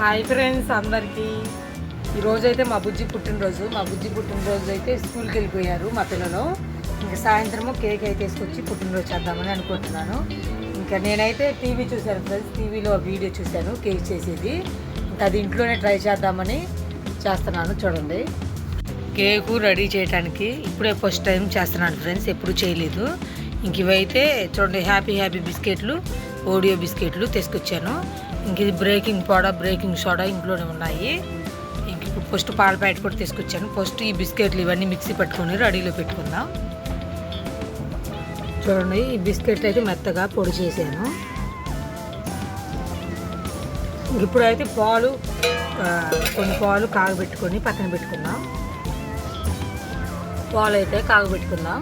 Hi friends అందరికీ. ఈరోజు అయితే మా బుజ్జి పుట్టినరోజు. మా బుజ్జి పుట్టినరోజు అయితే స్కూల్కి వెళ్ళిపోయారు మా పిల్లలు. ఇంకా సాయంత్రము కేక్ అయితే తీసుకొచ్చి పుట్టినరోజు చేద్దామని అనుకుంటున్నాను. ఇంకా నేనైతే టీవీ చూశాను ఫ్రెండ్స్. టీవీలో వీడియో చూశాను కేక్ చేసేది. ఇంకా అది ఇంట్లోనే ట్రై చేద్దామని చేస్తున్నాను చూడండి. కేకు రెడీ చేయడానికి ఇప్పుడే ఫస్ట్ టైం చేస్తున్నాను ఫ్రెండ్స్. ఎప్పుడు చేయలేదు. ఇంక ఇవైతే చూడండి హ్యాపీ హ్యాపీ బిస్కెట్లు ఓడియో బిస్కెట్లు తీసుకొచ్చాను. ఇంక ఇది బ్రేకింగ్ పౌడర్ బ్రేకింగ్ సోడా ఇంట్లోనే ఉన్నాయి. ఇంక ఇప్పుడు ఫస్ట్ పాల ప్యాకెట్ కూడా తీసుకొచ్చాను. ఫస్ట్ ఈ బిస్కెట్లు ఇవన్నీ మిక్సీ పెట్టుకొని రెడీలో పెట్టుకుందాం. చూడండి ఈ బిస్కెట్లు అయితే మెత్తగా పొడి చేశాను. ఇప్పుడైతే పాలు కొన్ని పాలు కాగబెట్టుకొని పక్కన పెట్టుకుందాం. పాలు అయితే కాగబెట్టుకుందాం.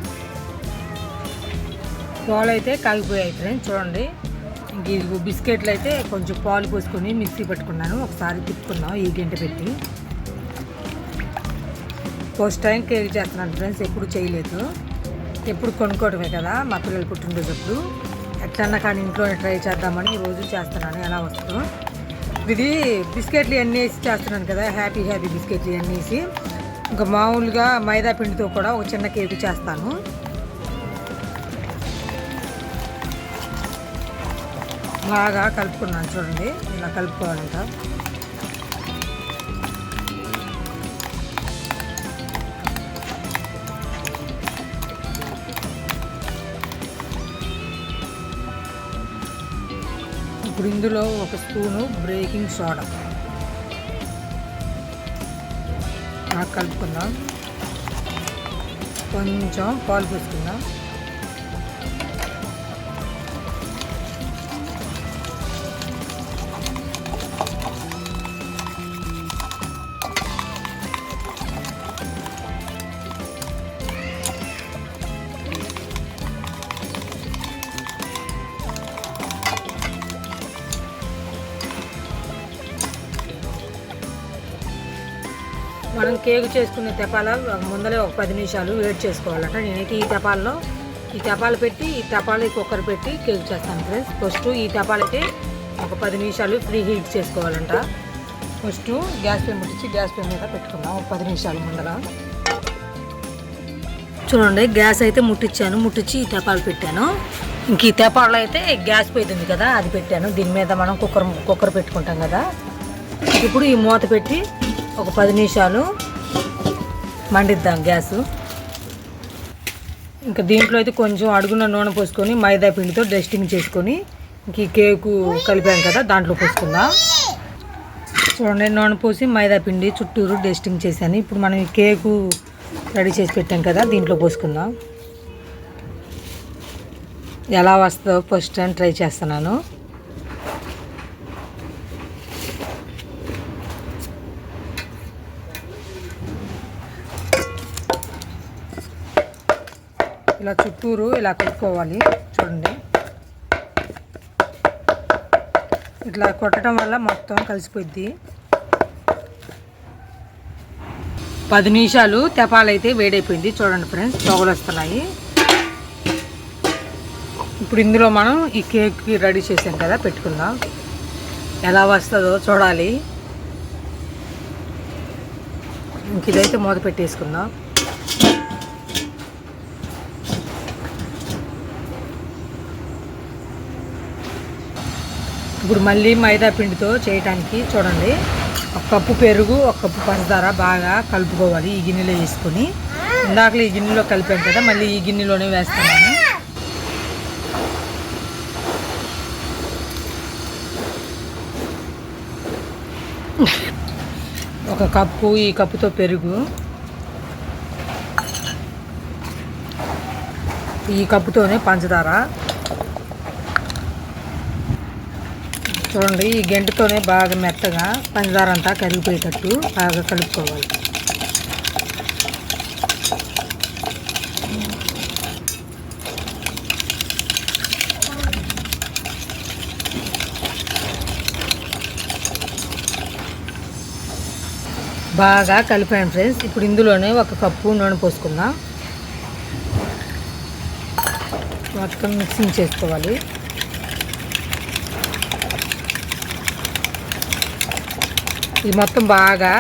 పాలు అయితే కాగిపోయాయి ఫ్రెండ్స్ చూడండి. ఇంక ఇది బిస్కెట్లు అయితే కొంచెం పాలు పోసుకొని మిక్సీ పెట్టుకున్నాను. ఒకసారి తిప్పుకున్నాం. ఈ గంట పెట్టి. ఫస్ట్ టైం కేక్ చేస్తున్నాను ఫ్రెండ్స్. ఎప్పుడు చేయలేదు. ఎప్పుడు కొనుక్కోవడమే కదా. మా పిల్లలు పుట్టినరోజు ఎట్లన్నా కానీ ఇంట్లోనే ట్రై చేద్దామని ఈ రోజు చేస్తున్నాను. ఎలా వస్తుందో. ఇది బిస్కెట్లు ఇవన్నీ వేసి చేస్తున్నాను కదా. హ్యాపీ హ్యాపీ బిస్కెట్లు ఇవన్నీ వేసి ఇంకా మామూలుగా మైదా పిండితో కూడా ఒక చిన్న కేక్ చేస్తాను. బాగా కలుపుకున్నాను చూడండి. ఇలా కలుపుకోవాలంట. ఇప్పుడు ఇందులో ఒక స్పూను బ్రేకింగ్ సోడా. బాగా కలుపుకుందాం. కొంచెం పాలు పోసుకుందాం. మనం కేక్ చేసుకునే తెపాల ముందలే ఒక పది నిమిషాలు వేడి చేసుకోవాలంట. నేనైతే ఈ తెపాల్లో ఈ తెపాలు పెట్టి ఈ తెపాలు కుక్కర్ పెట్టి కేక్ చేస్తాను ఫ్రెండ్స్. ఫస్ట్ ఈ తెపాలు ఒక పది నిమిషాలు ఫ్రీ హీట్ చేసుకోవాలంట. ఫస్ట్ గ్యాస్ పే ముట్టించి గ్యాస్ పే మీద పెట్టుకుందాం ఒక పది నిమిషాలు ముందర చూడండి గ్యాస్ అయితే ముట్టించాను ముట్టించి ఈ తెపాలు పెట్టాను. ఇంక ఈ తెపాలు అయితే గ్యాస్ పోయింది కదా అది పెట్టాను. దీని మీద మనం కుక్కర్ కుక్కర్ పెట్టుకుంటాం కదా. ఇప్పుడు ఈ మూత పెట్టి ఒక పది నిమిషాలు మండిద్దాం గ్యాస్. ఇంకా దీంట్లో అయితే కొంచెం అడుగున నూనె పోసుకొని మైదా పిండితో డస్టింగ్ చేసుకొని ఇంక ఈ కేకు కలిపాం కదా దాంట్లో పోసుకుందాం. చూడండి నూనె పోసి మైదా పిండి చుట్టూరు డస్టింగ్ చేశాను. ఇప్పుడు మనం ఈ కేకు రెడీ చేసి పెట్టాం కదా దీంట్లో పోసుకుందాం. ఎలా వస్తుందో ఫస్ట్ టైం ట్రై చేస్తున్నాను. ఇలా చుట్టూరు ఇలా కలుపుకోవాలి చూడండి. ఇట్లా కొట్టడం వల్ల మొత్తం కలిసిపోద్ది పది నిమిషాలు తెపాలైతే వేడైపోయింది. చూడండి ఫ్రెండ్స్ పొగలు వస్తున్నాయి. ఇప్పుడు ఇందులో మనం ఈ కేక్ రెడీ చేసాం కదా పెట్టుకుందాం. ఎలా వస్తుందో చూడాలి. ఇంక ఇదైతే మూత పెట్టేసుకుందాం. ఇప్పుడు మళ్ళీ మైదా పిండితో చేయడానికి చూడండి. ఒక కప్పు పెరుగు ఒక కప్పు పంచదార బాగా కలుపుకోవాలి ఈ గిన్నెలో వేసుకొని. ఇందాకలు ఈ గిన్నెలో కలిపాను కదా మళ్ళీ ఈ గిన్నెలోనే వేస్తున్నాను. ఒక కప్పు ఈ కప్పుతో పెరుగు. ఈ కప్పుతోనే పంచదార. చూడండి ఈ గెంటుతోనే బాగా మెత్తగా పంచదార అంతా కరిగిపోయేటట్టు బాగా కలుపుకోవాలి. బాగా కలిపాను ఫ్రెండ్స్. ఇప్పుడు ఇందులోనే ఒక కప్పు నూనె పోసుకుందాం. మొత్తం మిక్సింగ్ చేసుకోవాలి. ఇది మొత్తం బాగా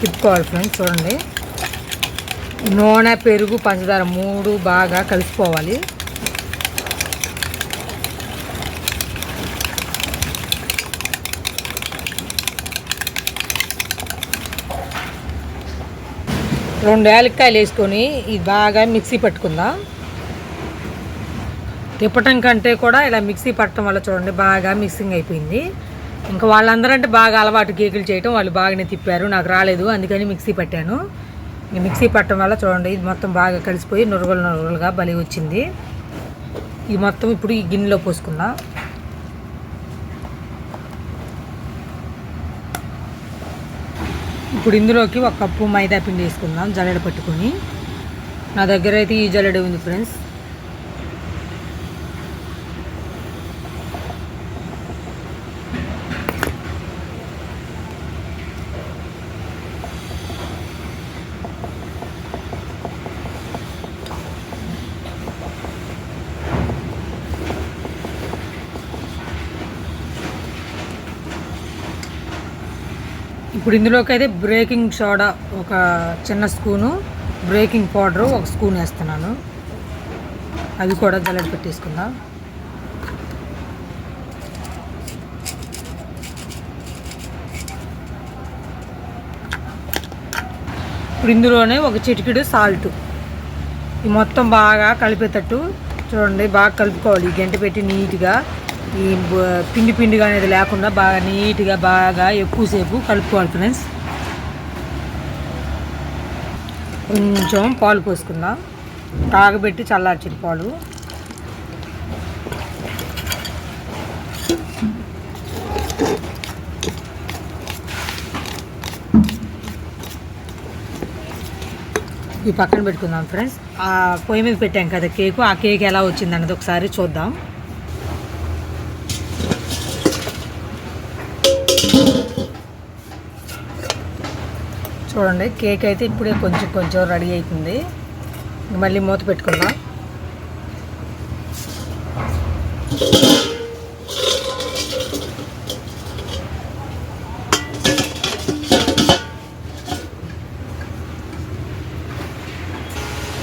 తిప్పుకోవాలి ఫ్రెండ్స్ చూడండి. నూనె పెరుగు పంచదార మూడు బాగా కలిసిపోవాలి. రెండు యాలక్కాయలు వేసుకొని ఇది బాగా మిక్సీ పట్టుకుందాం. తిప్పటం కంటే కూడా ఇలా మిక్సీ పట్టడం వల్ల చూడండి బాగా మిక్సింగ్ అయిపోయింది. ఇంకా వాళ్ళందరూ అంటే బాగా అలవాటు కేకులు చేయటం వాళ్ళు బాగానే తిప్పారు. నాకు రాలేదు అందుకని మిక్సీ పట్టాను. మిక్సీ పట్టడం వల్ల చూడండి ఇది మొత్తం బాగా కలిసిపోయి నురగలు నురగలుగా బలి వచ్చింది. ఇది మొత్తం ఇప్పుడు ఈ గిన్నెలో పోసుకుందాం. ఇప్పుడు ఇందులోకి ఒక కప్పు మైదా పిండి వేసుకుందాం జల్లెడ పట్టుకొని. నా దగ్గర అయితే ఈ జల్లెడ ఉంది ఫ్రెండ్స్. ఇప్పుడు ఇందులోకి అయితే బ్రేకింగ్ సోడా ఒక చిన్న స్పూను బ్రేకింగ్ పౌడరు ఒక స్పూన్ వేస్తున్నాను. అది కూడా జల్లెడ పెట్టేసుకుందాం. ఇప్పుడు ఇందులోనే ఒక చిటికెడు సాల్ట్ ఈ మొత్తం బాగా కలిపేటట్టు చూడండి బాగా కలుపుకోవాలి. గంట పెట్టి నీట్గా ఈ పిండి పిండిగా అనేది లేకుండా బాగా నీట్గా బాగా ఎక్కువసేపు కలుపుకోవాలి ఫ్రెండ్స్. కొంచెం పాలు పోసుకుందాం. తాగబెట్టి చల్లార్చిన పాలు. ఈ పక్కన పెట్టుకుందాం ఫ్రెండ్స్. ఆ పొయ్యి మీద పెట్టాం కదా కేకు. ఆ కేక్ ఎలా వచ్చింది అన్నది ఒకసారి చూద్దాం. చూడండి కేక్ అయితే ఇప్పుడే కొంచెం కొంచెం రెడీ అవుతుంది మళ్ళీ మూత పెట్టుకుందాం.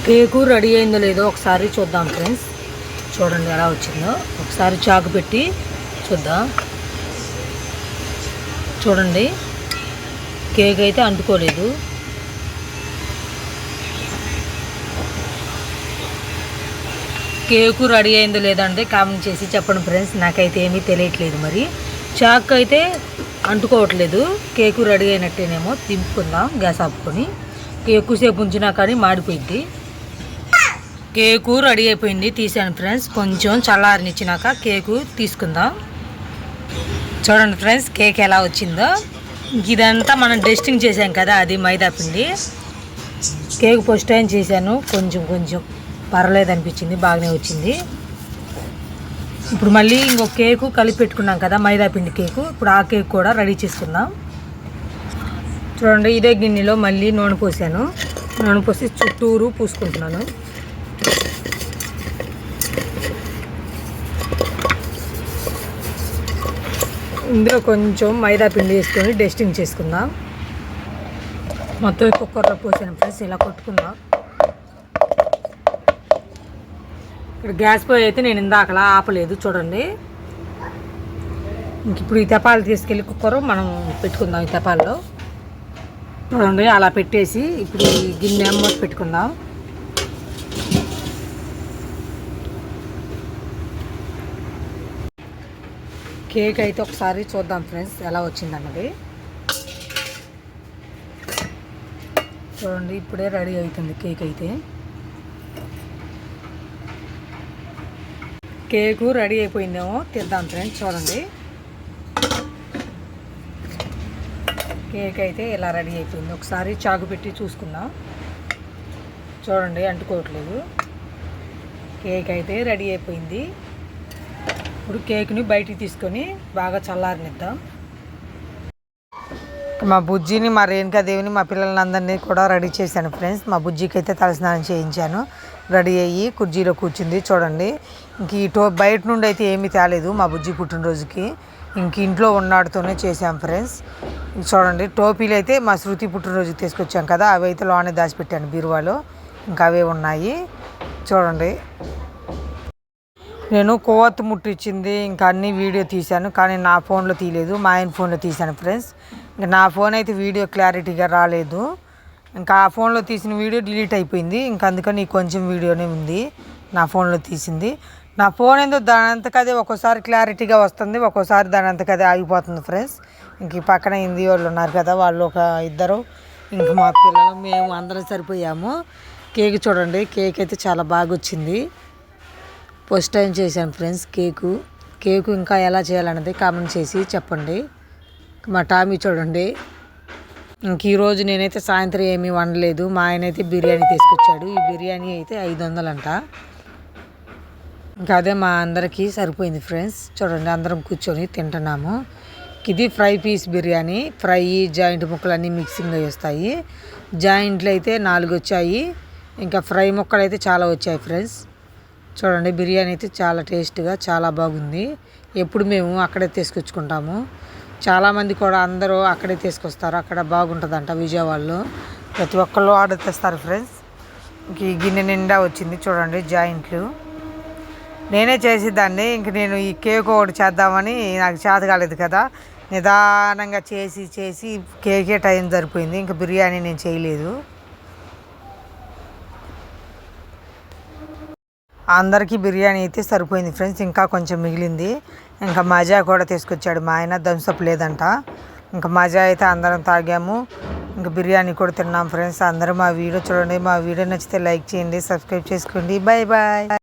కేకు రెడీ అయిందో లేదో ఒకసారి చూద్దాం ఫ్రెండ్స్. చూడండి ఎలా వచ్చిందో. ఒకసారి చాకు పెట్టి చూద్దాం. చూడండి. కేక్ అయితే అంటుకోలేదు. కేకు రెడీ అయిందో లేదంటే కామెంట్ చేసి చెప్పండి ఫ్రెండ్స్. నాకైతే ఏమీ తెలియట్లేదు మరి. చాక్ అయితే అంటుకోవట్లేదు. కేకు రెడీ అయినట్టేనేమో దింపుకుందాం గ్యాస్ ఆపుకొని. ఎక్కువసేపు ఉంచినా కానీ మాడిపోయింది కేకు రెడీ అయిపోయింది తీసాను ఫ్రెండ్స్. కొంచెం చల్లారనిచ్చినాక కేకు తీసుకుందాం. చూడండి ఫ్రెండ్స్ కేక్ ఎలా వచ్చిందో. ఇదంతా మనం టెస్టింగ్ చేసాం కదా అది మైదా పిండి. కేక్ ఫస్ట్ టైం చేశాను కొంచెం కొంచెం. పర్వాలేదు అనిపించింది బాగానే వచ్చింది. ఇప్పుడు మళ్ళీ ఇంకో కేకు కలిపి పెట్టుకున్నాం కదా మైదా పిండి కేకు. ఇప్పుడు ఆ కేక్ కూడా రెడీ చేసుకుందాం చూడండి ఇదే గిన్నెలో మళ్ళీ నూనె పోసాను. నూనె పోసి చుట్టూరు పూసుకుంటున్నాను. ఇందులో కొంచెం మైదా పిండి వేసుకొని డస్టింగ్ చేసుకుందాం. మొత్తం కుక్కర్లో పోసాను ఫ్రెండ్స్ ఇలా కొట్టుకుందాం. ఇక్కడ గ్యాస్ పొయ్యి అయితే నేను ఇందాకలా ఆపలేదు చూడండి. ఇంక ఇప్పుడు ఈ తెపాలు తీసుకెళ్ళి కుక్కర్ మనం పెట్టుకుందాం ఈ తెపాల్లో చూడండి అలా పెట్టేసి ఇప్పుడు గిన్నె మూత పెట్టుకుందాం. కేక్ అయితే ఒకసారి చూద్దాం ఫ్రెండ్స్ ఎలా వచ్చిందన్నది. చూడండి ఇప్పుడే రెడీ అవుతుంది కేక్ అయితే. కేకు రెడీ అయిపోయిందేమో తిద్దాం ఫ్రెండ్స్ చూడండి. కేక్ అయితే ఇలా రెడీ అయిపోయింది. ఒకసారి చాకు పెట్టి చూసుకుందాం. చూడండి అంటుకోవట్లేదు. కేక్ అయితే రెడీ అయిపోయింది. ఇప్పుడు కేక్ని బయటికి తీసుకొని బాగా చల్లారనిద్దాం. మా బుజ్జిని మా రేణుకాదేవిని మా పిల్లలందరినీ కూడా రెడీ చేశాను ఫ్రెండ్స్. మా బుజ్జికి అయితే తలస్నానం చేయించాను. రెడీ అయ్యి కుర్జీలో కూర్చుంది. చూడండి ఇంక ఈ టో బయట నుండి అయితే ఏమీ తేలేదు మా బుజ్జి పుట్టినరోజుకి. ఇంక ఇంట్లో ఉన్నాడుతోనే చేశాం ఫ్రెండ్స్. చూడండి టోపీలు అయితే మా శృతి పుట్టినరోజు తీసుకొచ్చాం కదా అవి అయితే లోనే దాచిపెట్టాను బీరువాలో. ఇంకా అవే ఉన్నాయి. చూడండి నేను కొవ్వొత్తు ముట్టించింది ఇంకా అన్ని వీడియో తీశాను కానీ నా ఫోన్లో తీయలేదు మా ఆయన ఫోన్లో తీశాను ఫ్రెండ్స్. ఇంకా నా ఫోన్ అయితే వీడియో క్లారిటీగా రాలేదు. ఇంకా ఆ ఫోన్లో తీసిన వీడియో డిలీట్ అయిపోయింది ఇంకా అందుకని కొంచెం వీడియోనే ఉంది నా ఫోన్లో తీసింది. నా ఫోన్ ఏందో దాని అంతకదే ఒక్కోసారి క్లారిటీగా వస్తుంది ఒక్కోసారి దాని అంతకదే ఆగిపోతుంది ఫ్రెండ్స్. ఇంక ఈ పక్కన హిందీ వాళ్ళు ఉన్నారు కదా వాళ్ళు ఒక ఇద్దరు ఇంక మా పిల్లలు మేము అందరం సరిపోయాము. కేక్ చూడండి కేక్ అయితే చాలా బాగా వచ్చింది. ఫస్ట్ టైం చేశాను ఫ్రెండ్స్ కేకు. కేకు ఇంకా ఎలా చేయాలన్నది కామెంట్ చేసి చెప్పండి. మా టామీ చూడండి. ఇంక ఈరోజు నేనైతే సాయంత్రం ఏమీ వండలేదు. మా ఆయన అయితే బిర్యానీ తీసుకొచ్చాడు. ఈ బిర్యానీ అయితే ఐదు వందలంట ఇంకా అదే మా అందరికీ సరిపోయింది ఫ్రెండ్స్. చూడండి అందరం కూర్చొని తింటున్నాము. ఇది fry piece biryani. Fry joint ముక్కలు అన్నీ మిక్సింగ్ అయ్యి వస్తాయి. జాయింట్లు అయితే నాలుగు వచ్చాయి ఇంకా ఫ్రై ముక్కలు అయితే చాలా వచ్చాయి ఫ్రెండ్స్. చూడండి బిర్యానీ అయితే చాలా టేస్ట్గా చాలా బాగుంది. ఎప్పుడు మేము అక్కడే తీసుకొచ్చుకుంటాము. చాలామంది కూడా అందరూ అక్కడే తీసుకొస్తారు. అక్కడ బాగుంటుందంట విజయవాడలో. ప్రతి ఒక్కళ్ళు ఆర్డర్ తెస్తారు ఫ్రెండ్స్. ఈ గిన్నె నిండా వచ్చింది చూడండి జాయింట్లు. నేనే చేసేదాన్ని. ఇంక నేను ఈ కేక్ ఒకటి చేద్దామని నాకు చేత కాలేదు కదా. నిదానంగా చేసి చేసి కేకే టైం సరిపోయింది. ఇంకా బిర్యానీ నేను చేయలేదు. అందరికీ బిర్యానీ అయితే సరిపోయింది ఫ్రెండ్స్ ఇంకా కొంచెం మిగిలింది. ఇంకా మజా కూడా తీసుకొచ్చాడు మా ఆయన థమ్స్అప్ లేదంట. ఇంకా మజా అయితే అందరం తాగాము. ఇంకా బిర్యానీ కూడా తిన్నాం ఫ్రెండ్స్ అందరూ మా వీడియో చూడండి. మా వీడియో నచ్చితే లైక్ చేయండి సబ్స్క్రైబ్ చేసుకోండి. Bye bye